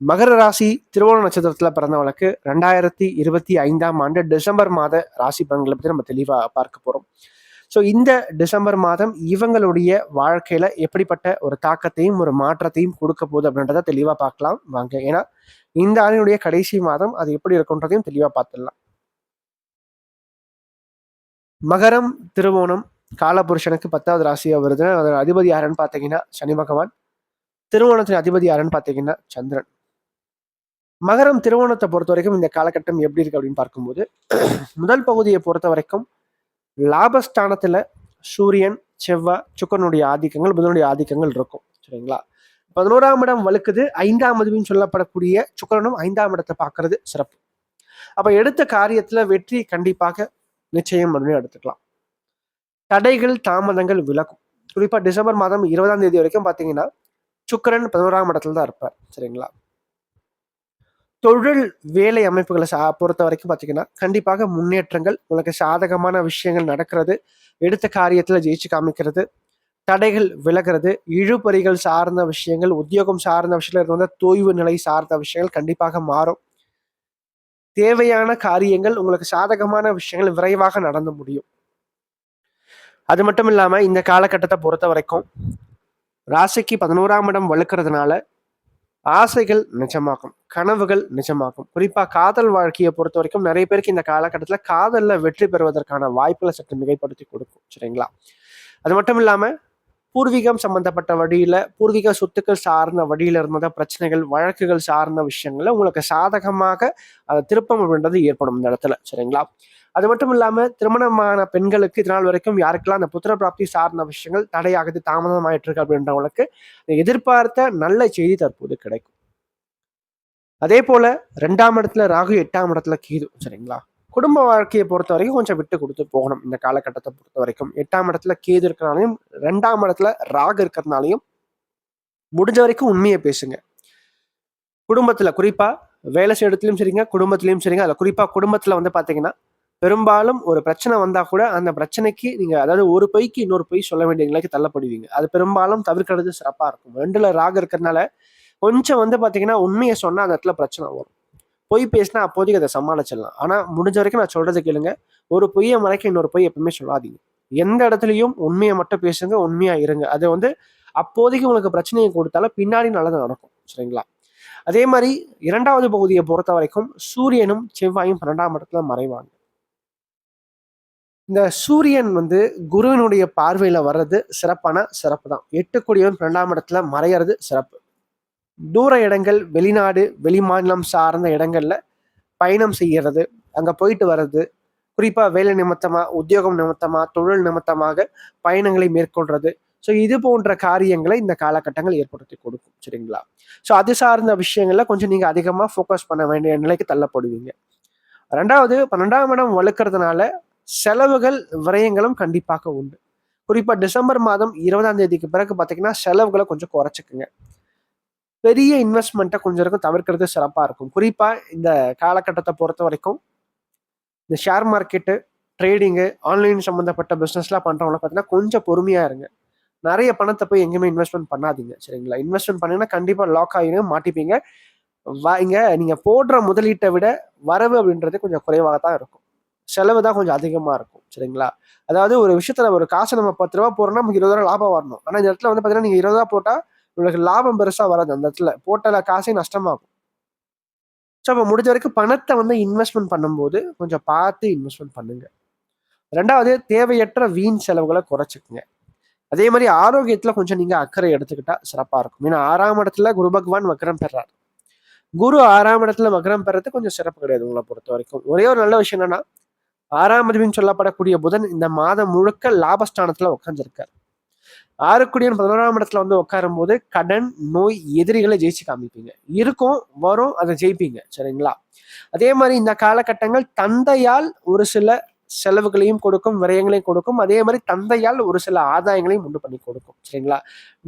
மகர ராசி திருவோண நட்சத்திரத்தில் பிறந்தவங்களுக்கு ரெண்டாயிரத்தி இருபத்தி ஐந்தாம் ஆண்டு டிசம்பர் மாத ராசி பலன்களை பற்றி நம்ம தெளிவாக பார்க்க போகிறோம் ஸோ இந்த டிசம்பர் மாதம் இவங்களுடைய வாழ்க்கையில் எப்படிப்பட்ட ஒரு தாக்கத்தையும் ஒரு மாற்றத்தையும் கொடுக்க போகுது அப்படின்றத தெளிவாக பார்க்கலாம். வாங்க ஏன்னா இந்த ஆண்டினுடைய கடைசி மாதம் அது எப்படி இருக்குன்றதையும் தெளிவாக பார்த்துடலாம். மகரம் திருவோணம் காலபுருஷனுக்கு பத்தாவது ராசியாக வருது. அதோட அதிபதி யாருன்னு பார்த்தீங்கன்னா சனி பகவான். திருவோணத்தின் அதிபதி யாருன்னு பார்த்தீங்கன்னா சந்திரன். மகரம் திருவோணத்தை பொறுத்த வரைக்கும் இந்த காலகட்டம் எப்படி இருக்கு அப்படின்னு பார்க்கும்போது முதல் பகுதியை பொறுத்த வரைக்கும் லாபஸ்தானத்துல சூரியன் செவ்வாய் சுக்கரனுடைய ஆதிக்கங்கள் புதனுடைய ஆதிக்கங்கள் இருக்கும். சரிங்களா? பதினோராம் இடம் வலுக்குது. ஐந்தாம் அதுவின்னு சொல்லப்படக்கூடிய சுக்கரனும் ஐந்தாம் இடத்தை பார்க்கறது சிறப்பு. அப்ப எடுத்த காரியத்துல வெற்றி கண்டிப்பாக நிச்சயம் அப்படின்னு எடுத்துக்கலாம். தடைகள் தாமதங்கள் விலகும். குறிப்பா டிசம்பர் மாதம் இருபதாம் தேதி வரைக்கும் பாத்தீங்கன்னா சுக்கரன் பதினோராம் இடத்துல தான் இருப்பார். சரிங்களா? தொழில் வேலை அமைப்புகளை சா பொறுத்த வரைக்கும் பார்த்தீங்கன்னா கண்டிப்பாக முன்னேற்றங்கள் உங்களுக்கு சாதகமான விஷயங்கள் நடக்கிறது எடுத்த காரியத்தில் ஜெயிச்சு காமிக்கிறது தடைகள் விலகிறது இழுபறிகள் சார்ந்த விஷயங்கள் உத்தியோகம் சார்ந்த விஷயங்கள் வந்து தோய்வு நிலை சார்ந்த விஷயங்கள் கண்டிப்பாக மாறும். தேவையான காரியங்கள் உங்களுக்கு சாதகமான விஷயங்கள் விரைவாக நடந்து முடியும். அது மட்டும் இல்லாமல் இந்த காலகட்டத்தை பொறுத்த வரைக்கும் ராசிக்கு பதினோராம் இடம் வலுக்கிறதுனால ஆசைகள் நிஜமாகும் கனவுகள் நிஜமாகும் குறிப்பாக காதல் வாழ்க்கையை பொறுத்த வரைக்கும் நிறைய பேருக்கு இந்த காலகட்டத்தில் காதலில் வெற்றி பெறுவதற்கான வாய்ப்புகளை சற்று மிகைப்படுத்தி கொடுக்கும் சரிங்களா? அது மட்டும் இல்லாமல் பூர்வீகம் சம்மந்தப்பட்ட வழியில் பூர்வீக சொத்துக்கள் சார்ந்த வழியில் இருந்த பிரச்சனைகள் வழக்குகள் சார்ந்த விஷயங்கள்ல உங்களுக்கு சாதகமாக திருப்பம் அப்படின்றது ஏற்படும் இந்த இடத்துல. சரிங்களா? அது மட்டும் இல்லாமல் திருமணமான பெண்களுக்கு இதனால் வரைக்கும் யாருக்கெல்லாம் அந்த புத்திர பிராப்தி சார்ந்த விஷயங்கள் தடையாகுது தாமதமாயிட்டு இருக்கு அப்படின்றவங்களுக்கு எதிர்பார்த்த நல்ல செய்தி தற்போது கிடைக்கும். அதே போல ரெண்டாம் இடத்துல ராகு எட்டாம் இடத்துல கீது. சரிங்களா? குடும்ப வாழ்க்கையை பொறுத்த வரைக்கும் கொஞ்சம் விட்டு கொடுத்து போகணும் இந்த காலகட்டத்தை பொறுத்த வரைக்கும் எட்டாம் இடத்துல கேது இருக்கிறனாலையும் ரெண்டாம் இடத்துல ராகு இருக்கிறதுனாலையும் முடிஞ்ச வரைக்கும் உண்மையை பேசுங்க. குடும்பத்தில் குறிப்பாக வேலை செய்ய இடத்துலையும் சரிங்க குடும்பத்துலையும் சரிங்க. அதில் குறிப்பாக குடும்பத்தில் வந்து பார்த்தீங்கன்னா பெரும்பாலும் ஒரு பிரச்சனை வந்தால் கூட அந்த பிரச்சனைக்கு நீங்கள் அதாவது ஒரு பொய்க்கு இன்னொரு பொய் சொல்ல வேண்டிய நிலைக்கு தள்ளப்படுவீங்க. அது பெரும்பாலும் தவிர்க்கிறது சிறப்பாக இருக்கும். ரெண்டில் ராக இருக்கிறதுனால கொஞ்சம் வந்து பார்த்தீங்கன்னா உண்மையை சொன்னா அந்த இடத்துல பிரச்சனை வரும். பொய் பேசினா அப்போதைக்கு அதை சமாளிச்சிடலாம். ஆனால் முடிஞ்ச வரைக்கும் நான் சொல்றது கேளுங்க. ஒரு பொய்யை மறைக்க இன்னொரு பொய் எப்பவுமே சொல்லாதீங்க. எந்த இடத்துலையும் உண்மையை மட்டும் பேசுங்க உண்மையா இருங்க. அது வந்து அப்போதைக்கு உங்களுக்கு பிரச்சனையை கொடுத்தாலும் பின்னாடி நல்லது நடக்கும். சரிங்களா? அதே மாதிரி இரண்டாவது பகுதியை பொறுத்த வரைக்கும் சூரியனும் செவ்வாயும் பன்னெண்டாம் இடத்துல மறைவாங்க. இந்த சூரியன் வந்து குருவினுடைய பார்வையில வர்றது சிறப்பான சிறப்பு தான் எட்டு கோடியவன் பன்னெண்டாம் இடத்துல மறையிறது சிறப்பு. தூர இடங்கள் வெளிநாடு வெளிமாநிலம் சார்ந்த இடங்கள்ல பயணம் செய்கிறது அங்க போயிட்டு வர்றது குறிப்பா வேலை நிமித்தமா உத்தியோகம் நிமித்தமா தொழில் நிமித்தமாக பயணங்களை மேற்கொள்றது. ஸோ இது போன்ற காரியங்களை இந்த காலகட்டங்கள் ஏற்படுத்தி கொடுக்கும் சரிங்களா? ஸோ அது சார்ந்த விஷயங்கள்ல கொஞ்சம் நீங்க அதிகமாக ஃபோக்கஸ் பண்ண வேண்டிய நிலைக்கு தள்ளப்படுவீங்க. ரெண்டாவது பன்னெண்டாம் இடம் வலுக்கிறதுனால செலவுகள் விரயங்களும் கண்டிப்பாக உண்டு. குறிப்பா டிசம்பர் மாதம் இருபதாம் தேதிக்கு பிறகு பார்த்தீங்கன்னா செலவுகளை கொஞ்சம் குறைச்சிக்குங்க. பெரிய இன்வெஸ்ட்மெண்ட்டை கொஞ்சம் இருக்கும் தவிர்க்கிறது சிறப்பாக இருக்கும். குறிப்பாக இந்த காலகட்டத்தை பொறுத்த வரைக்கும் இந்த ஷேர் மார்க்கெட்டு ட்ரேடிங்கு ஆன்லைன் சம்மந்தப்பட்ட பிஸ்னஸ்லாம் பண்ணுறவங்கள பார்த்தீங்கன்னா கொஞ்சம் பொறுமையாக இருங்க. நிறைய பணத்தை போய் எங்கேயுமே இன்வெஸ்ட்மெண்ட் பண்ணாதீங்க சரிங்களா? இன்வெஸ்ட்மெண்ட் பண்ணீங்கன்னா கண்டிப்பாக லாக் ஆகிருங்க மாட்டிப்பீங்க. இங்கே நீங்கள் போடுற முதலீட்டை விட வரவு அப்படின்றது கொஞ்சம் குறைவாக தான் இருக்கும். செலவு தான் கொஞ்சம் அதிகமாக இருக்கும் சரிங்களா? அதாவது ஒரு விஷயத்தில் ஒரு காசு நம்ம பத்து ரூபா போடுறோம்னா நமக்கு இருபது ரூபா லாபம் வரணும். ஆனால் இந்த இடத்துல வந்து பார்த்தீங்கன்னா நீங்கள் இருபது ரூபா போட்டால் உங்களுக்கு லாபம் பெருசாக வராது அந்த இடத்துல. போட்ட காசே நஷ்டமாகும். ஸோ அப்போ முடிஞ்ச வரைக்கும் பணத்தை வந்து இன்வெஸ்ட்மெண்ட் பண்ணும்போது கொஞ்சம் பார்த்து இன்வெஸ்ட்மெண்ட் பண்ணுங்க. ரெண்டாவது தேவையற்ற வீண் செலவுகளை குறைச்சிக்குங்க. அதே மாதிரி ஆரோக்கியத்தில் கொஞ்சம் நீங்கள் அக்கறை எடுத்துக்கிட்டா சிறப்பாக இருக்கும். ஏன்னா ஆறாம் இடத்துல குரு பகவான் வக்ரம் பெறார். குரு ஆறாம் இடத்துல வக்ரம் பெறது கொஞ்சம் சிறப்பு கிடையாது உங்களை பொறுத்த வரைக்கும். ஒரே ஒரு நல்ல விஷயம் என்னன்னா ஆறாம் அதிபதினு சொல்லப்படக்கூடிய புதன் இந்த மாதம் முழுக்க லாபஸ்தானத்தில் உட்காந்துருக்கார் ஆறுக்குடியன் பதினோராம் இடத்துல வந்து உட்காரும் போது கடன் நோய் எதிரிகளை ஜெயிச்சு காமிப்பீங்க. இருக்கும் வரும் அதை ஜெயிப்பீங்க. சரிங்களா? அதே மாதிரி இந்த காலகட்டங்கள் தந்தையால் ஒரு சில செலவுகளையும் கொடுக்கும் விரயங்களையும் கொடுக்கும். அதே மாதிரி தந்தையால் ஒரு சில ஆதாயங்களையும் உண்டு பண்ணி கொடுக்கும். சரிங்களா?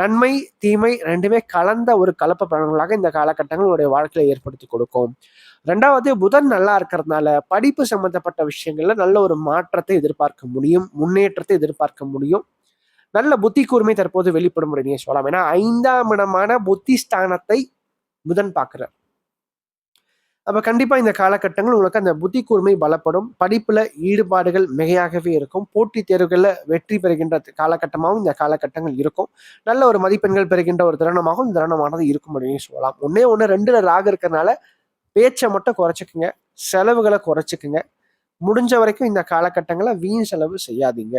நன்மை தீமை ரெண்டுமே கலந்த ஒரு கலப்பு பலன்களாக இந்த காலகட்டங்கள் உடைய வாழ்க்கையில ஏற்படுத்தி கொடுக்கும். ரெண்டாவது புதன் நல்லா இருக்கிறதுனால படிப்பு சம்பந்தப்பட்ட விஷயங்கள்ல நல்ல ஒரு மாற்றத்தை எதிர்பார்க்க முடியும் முன்னேற்றத்தை எதிர்பார்க்க முடியும். நல்ல புத்தி கூர்மை தற்போது வெளிப்படும் அப்படின்னு சொல்லலாம் ஏன்னா ஐந்தாம் இடமான புத்தி ஸ்தானத்தை புதன் பார்க்கிறார். அப்போ கண்டிப்பாக இந்த காலகட்டங்கள் உங்களுக்கு அந்த புத்தி கூர்மை பலப்படும். படிப்பில் ஈடுபாடுகள் மிகையாகவே இருக்கும். போட்டித் தேர்வுகளில் வெற்றி பெறுகின்ற காலகட்டமாகவும் இந்த காலகட்டங்கள் இருக்கும். நல்ல ஒரு மதிப்பெண்கள் பெறுகின்ற ஒரு தருணமாகவும் தருணமானது இருக்கும் அப்படின்னு சொல்லலாம். ஒன்றே ஒன்று ரெண்டு ராக இருக்கிறதுனால பேச்சை மட்டும் குறைச்சிக்குங்க. செலவுகளை குறைச்சிக்குங்க. முடிஞ்ச வரைக்கும் இந்த காலகட்டங்களை வீண் செலவு செய்யாதீங்க.